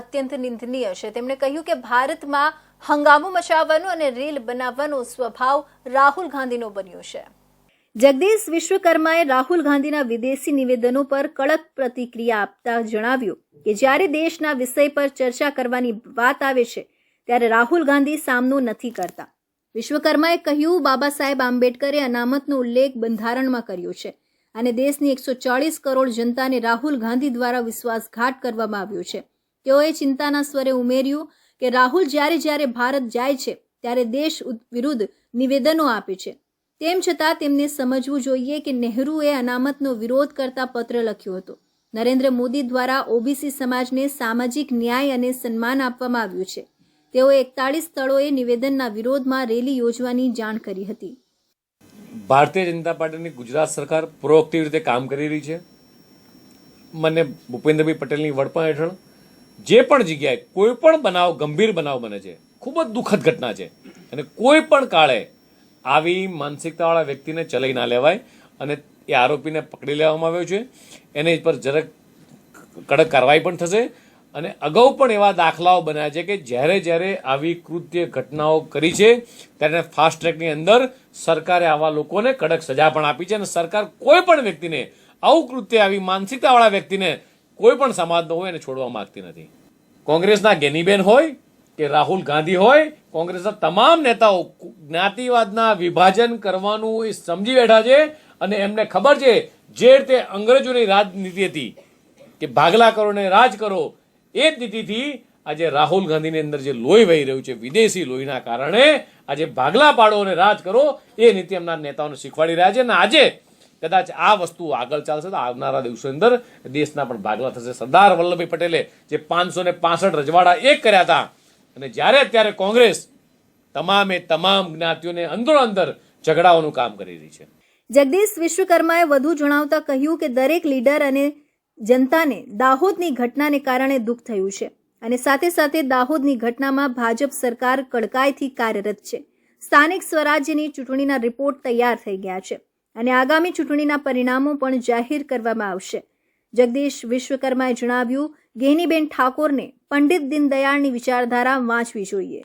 અત્યંત નિંદનીય છે. તેમણે કહ્યું કે ભારતમાં હંગામો મચાવવાનો અને રીલ બનાવવાનો સ્વભાવ રાહુલ ગાંધીનો બન્યો છે. જગદીશ વિશ્વકર્માએ રાહુલ ગાંધીના વિદેશી નિવેદનો પર કડક પ્રતિક્રિયા આપતા જણાવ્યું કે જ્યારે દેશના વિષય પર ચર્ચા કરવાની વાત આવે છે, ત્યારે રાહુલ ગાંધી સામનો નથી કરતા. વિશ્વકર્માએ કહ્યું, બાબા સાહેબ આંબેડકરે અનામતનો ઉલ્લેખ બંધારણમાં કર્યો છે અને દેશની એકસો ચાળીસ કરોડ જનતાને રાહુલ ગાંધી દ્વારા વિશ્વાસઘાત કરવામાં આવ્યો છે. તેઓએ ચિંતાના સ્વરે ઉમેર્યું કે રાહુલ જ્યારે જ્યારે ભારત જાય છે, ત્યારે દેશ વિરુદ્ધ નિવેદનો આપે છે. તેમ છતાં તેમને સમજવું જોઈએ કે નહેરુએ અનામતનો વિરોધ કરતા પત્ર લખ્યો હતો. નરેન્દ્ર મોદી દ્વારા ઓબીસી સમાજને સામાજિક ન્યાય અને સન્માન આપવામાં આવ્યું છે. તેઓએ એકતાળીસ સ્થળોએ નિવેદનના વિરોધમાં રેલી યોજવાની જાણ કરી હતી. ભારતીય જનતા પાર્ટીની ગુજરાત સરકાર પ્રોએક્ટિવ રીતે કામ કરી રહી છે. મને ભૂપેન્દ્રભાઈ પટેલની વડપણ હેઠળ જે પણ જગ્યાએ કોઈ પણ બનાવ, ગંભીર બનાવ બને છે, ખૂબ જ દુઃખદ ઘટના છે. અને કોઈ પણ કાળે આવી માનસિકતાવાળા વ્યક્તિને ચલાવી ના લેવાય અને એ આરોપીને પકડી લેવામાં આવ્યો છે. એની પર જરાક કડક કાર્યવાહી પણ થશે. અને અગાઉ પણ એવા દાખલાઓ બન્યા છે કે જ્યારે જ્યારે આવી કૃત્ય ઘટનાઓ કરી છે, ત્યારે ફાસ્ટ ટ્રેકની અંદર સરકારે આવા લોકોને કડક સજા પણ આપી છે અને સરકાર કોઈ પણ વ્યક્તિને આવું કૃત્ય, આવી માનસિકતાવાળા વ્યક્તિને કોઈ પણ સમાજનો હોય એને છોડવા માંગતી નથી. કોંગ્રેસના ગેનીબેન હોય કે રાહુલ ગાંધી હોય, કોંગ્રેસના તમામ નેતાઓ જ્ઞાતિવાદના વિભાજન કરવાનું એ સમજી બેઠા છે અને એમને ખબર છે જે રીતે અંગ્રેજોની રાજનીતિ હતી કે ભાગલા કરો ને રાજ કરો, એ જ નીતિથી આજે રાહુલ ગાંધીની અંદર જે લોહી વહી રહ્યું છે, વિદેશી લોહીના કારણે આજે ભાગલા પાડો અને રાજ કરો, એ નીતિ એમના નેતાઓને શીખવાડી રહ્યા છે અને આજે કદાચ આ વસ્તુ આગળ ચાલશે તો આવનારા દિવસોની અંદર દેશના પણ ભાગલા થશે. સરદાર વલ્લભભાઈ પટેલે જે પાંચસો ને પાસઠ રજવાડા એક કર્યા હતા, અને જ્યારે અત્યારે કોંગ્રેસ તમામે તમામ જ્ઞાતિઓને અંદરો અંદર ઝઘડાઓનું કામ કરી રહી છે. જગદીશ વિશ્વકર્માએ વધુ જણાવતા કહ્યું કે દરેક લીડર અને જનતાને દાહોદની ઘટનાને કારણે દુઃખ થયું છે, અને સાથે સાથે દાહોદની ઘટનામાં ભાજપ સરકાર કડકાઈથી કાર્યરત છે. સ્થાનિક સ્વરાજ્યની ચૂંટણીના રિપોર્ટ તૈયાર થઈ ગયા છે. અને આગામી ચૂંટણીના પરિણામો પણ જાહેર કરવામાં આવશે. જગદીશ વિશ્વકર્માએ જણાવ્યું, ગેનીબેન ઠાકોરને પંડિત દીનદયાળની વિચારધારા વાંચવી જોઈએ.